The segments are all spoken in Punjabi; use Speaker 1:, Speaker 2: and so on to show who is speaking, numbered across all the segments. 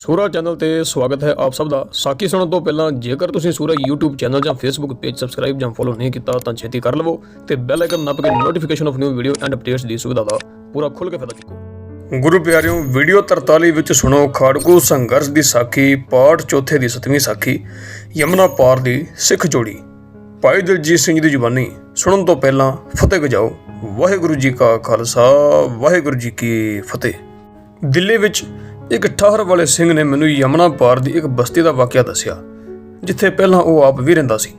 Speaker 1: ਸੂਰਾ ਚੈਨਲ ਤੇ ਸਵਾਗਤ ਹੈ ਆਪ ਸਭ ਦਾ। ਸਾਖੀ ਸੁਣਨ ਤੋਂ ਪਹਿਲਾਂ ਜੇਕਰ ਤੁਸੀਂ ਸੂਰਾ YouTube ਚੈਨਲ ਜਾਂ Facebook ਪੇਜ ਸਬਸਕ੍ਰਾਈਬ ਜਾਂ ਫੋਲੋ ਨਹੀਂ ਕੀਤਾ, ਤਾਂ ਛੇਤੀ ਕਰ ਲਵੋ ਤੇ ਬੈਲ ਆਈਕਨ ਨੱਪ ਕੇ notification of new video and updates ਦੀ ਸੁਵਿਧਾ ਦਾ ਪੂਰਾ ਖੁੱਲ੍ਹ ਕੇ ਫਾਇਦਾ ਚੁੱਕੋ। ਗੁਰੂ ਪਿਆਰਿਓ ਵੀਡੀਓ 43 ਵਿੱਚ ਸੁਣੋ ਖਾੜਕੂ ਸੰਘਰਸ਼ ਦੀ ਸਾਖੀ, ਪਾਠ ਚੌਥੇ ਦੀ ਸਤਵੀਂ ਸਾਖੀ, ਯਮਨਾ ਪਾਰ ਦੀ ਸਿੱਖ ਜੋੜੀ। ਭਾਈ ਦਲਜੀਤ ਸਿੰਘ ਜੀ ਦੀ ਜ਼ੁਬਾਨੀ ਸੁਣਨ ਤੋਂ ਪਹਿਲਾਂ ਫਤਿਹ ਗਜਾਓ ਵਾਹਿਗੁਰੂ ਜੀ ਕਾ ਖਾਲਸਾ, ਵਾਹਿਗੁਰੂ ਜੀ ਕੀ ਫਤਿਹ। ਦਿੱਲੀ ਵਿੱਚ ਇੱਕ ਠਾਹਰ ਵਾਲੇ ਸਿੰਘ ਨੇ ਮੈਨੂੰ ਯਮਨਾ ਪਾਰ ਦੀ ਇੱਕ ਬਸਤੀ ਦਾ ਵਾਕਿਆ ਦੱਸਿਆ, ਜਿੱਥੇ ਪਹਿਲਾਂ ਉਹ ਆਪ ਵੀ ਰਹਿੰਦਾ ਸੀ।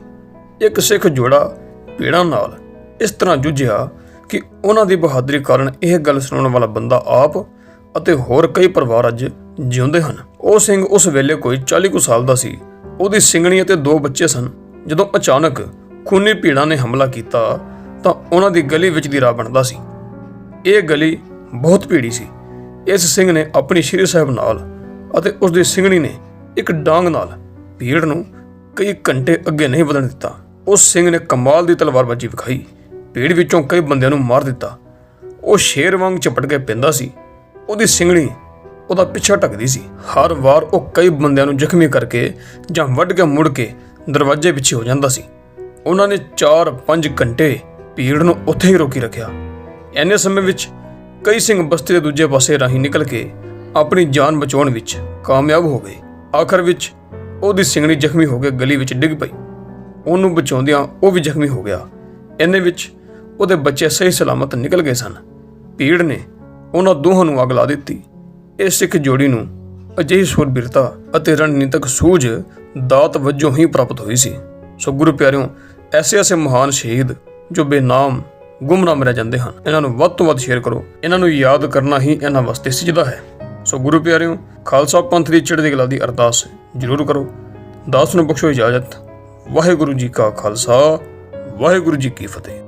Speaker 1: ਇੱਕ ਸਿੱਖ ਜੋੜਾ ਪੀੜਾਂ ਨਾਲ ਇਸ ਤਰ੍ਹਾਂ ਜੂਝਿਆ ਕਿ ਉਹਨਾਂ ਦੀ ਬਹਾਦਰੀ ਕਾਰਨ ਇਹ ਗੱਲ ਸੁਣਾਉਣ ਵਾਲਾ ਬੰਦਾ ਆਪ ਅਤੇ ਹੋਰ ਕਈ ਪਰਿਵਾਰ ਅੱਜ ਜਿਉਂਦੇ ਹਨ। ਉਹ ਸਿੰਘ ਉਸ ਵੇਲੇ ਕੋਈ 40 ਕੁ ਸਾਲ ਦਾ ਸੀ। ਉਹਦੀ ਸਿੰਘਣੀ ਅਤੇ ਦੋ ਬੱਚੇ ਸਨ। ਜਦੋਂ ਅਚਾਨਕ ਖੂਨੀ ਭੀੜਾਂ ਨੇ ਹਮਲਾ ਕੀਤਾ ਤਾਂ ਉਹਨਾਂ ਦੀ ਗਲੀ ਵਿੱਚ ਦੀ ਰਾਹ ਬਣਦਾ ਸੀ। ਇਹ ਗਲੀ ਬਹੁਤ ਭੀੜੀ ਸੀ। ਇਸ ਸਿੰਘ ਨੇ ਆਪਣੀ ਸ਼੍ਰੀ ਸਾਹਿਬ ਨਾਲ ਅਤੇ ਉਸ ਦੀ ਸਿੰਘਣੀ ਨੇ ਇੱਕ ਡਾਂਗ ਨਾਲ ਭੀੜ ਨੂੰ ਕਈ ਘੰਟੇ ਅੱਗੇ ਨਹੀਂ ਵਧਣ ਦਿੱਤਾ। ਉਸ ਸਿੰਘ ਨੇ ਕਮਾਲ ਦੀ ਤਲਵਾਰਬਾਜ਼ੀ ਵਿਖਾਈ। ਭੀੜ ਵਿੱਚੋਂ ਕਈ ਬੰਦਿਆਂ ਨੂੰ ਮਾਰ ਦਿੱਤਾ। ਉਹ ਸ਼ੇਰ ਵਾਂਗ ਚਪਟ ਕੇ ਪੈਂਦਾ ਸੀ। ਉਹਦੀ ਸਿੰਘਣੀ ਉਹਦਾ ਪਿੱਛਾ ਢੱਕਦੀ ਸੀ। ਹਰ ਵਾਰ ਉਹ ਕਈ ਬੰਦਿਆਂ ਨੂੰ ਜ਼ਖਮੀ ਕਰਕੇ ਜਾਂ ਵੱਢ ਕੇ ਮੁੜ ਕੇ ਦਰਵਾਜ਼ੇ ਪਿੱਛੇ ਹੋ ਜਾਂਦਾ ਸੀ। ਉਹਨਾਂ ਨੇ 4-5 ਘੰਟੇ ਭੀੜ ਨੂੰ ਉੱਥੇ ਹੀ ਰੋਕੀ ਰੱਖਿਆ। ਐਨੇ ਸਮੇਂ ਵਿੱਚ ਕਈ ਸਿੰਘ ਬਸਤੀ ਦੇ ਦੂਜੇ ਪਾਸੇ ਰਾਹੀਂ ਨਿਕਲ ਕੇ ਆਪਣੀ ਜਾਨ ਬਚਾਉਣ ਵਿੱਚ ਕਾਮਯਾਬ ਹੋ ਗਏ। ਆਖਰ ਵਿੱਚ ਉਹਦੀ ਸਿੰਗਣੀ ਜ਼ਖਮੀ ਹੋ ਕੇ ਗਲੀ ਵਿੱਚ ਡਿੱਗ ਪਈ। ਉਹਨੂੰ ਬਚਾਉਂਦਿਆਂ ਉਹ ਵੀ ਜ਼ਖਮੀ ਹੋ ਗਿਆ। ਇੰਨੇ ਵਿੱਚ ਉਹਦੇ ਬੱਚੇ ਸਹੀ ਸਲਾਮਤ ਨਿਕਲ ਗਏ ਸਨ। ਭੀੜ ਨੇ ਉਹਨਾਂ ਦੋਹਾਂ ਨੂੰ ਅੱਗ ਲਾ ਦਿੱਤੀ। ਇਹ ਸਿੱਖ ਜੋੜੀ ਨੂੰ ਅਜਿਹੀ ਸੂਰਬੀਰਤਾ ਅਤੇ ਰਣਨੀਤਕ ਸੂਝ ਦਾਤ ਵਜੋਂ ਹੀ ਪ੍ਰਾਪਤ ਹੋਈ ਸੀ। ਸੋ ਗੁਰੂ ਪਿਆਰਿਓ ਐਸੇ ਐਸੇ ਮਹਾਨ ਸ਼ਹੀਦ ਜੋ ਬੇਨਾਮ ਗੁੰਮਰਾਮ ਰਹਿ ਜਾਂਦੇ ਹਨ। ਇਹਨਾਂ ਨੂੰ ਵੱਧ ਤੋਂ ਵੱਧ ਸ਼ੇਅਰ ਕਰੋ। ਇਹਨਾਂ ਨੂੰ ਯਾਦ ਕਰਨਾ ਹੀ ਇਹਨਾਂ ਵਾਸਤੇ ਸਜਦਾ ਹੈ। ਸੋ ਗੁਰੂ ਪਿਆਰਿਓ, ਖਾਲਸਾ ਪੰਥ ਦੀ ਚੜ੍ਹਦੀ ਕਲਾ ਦੀ ਅਰਦਾਸ ਜ਼ਰੂਰ ਕਰੋ। ਦਾਸ ਨੂੰ ਬਖਸ਼ੋ ਇਜਾਜ਼ਤ। ਵਾਹਿਗੁਰੂ ਜੀ ਕਾ ਖਾਲਸਾ, ਵਾਹਿਗੁਰੂ ਜੀ ਕੀ ਫਤਿਹ।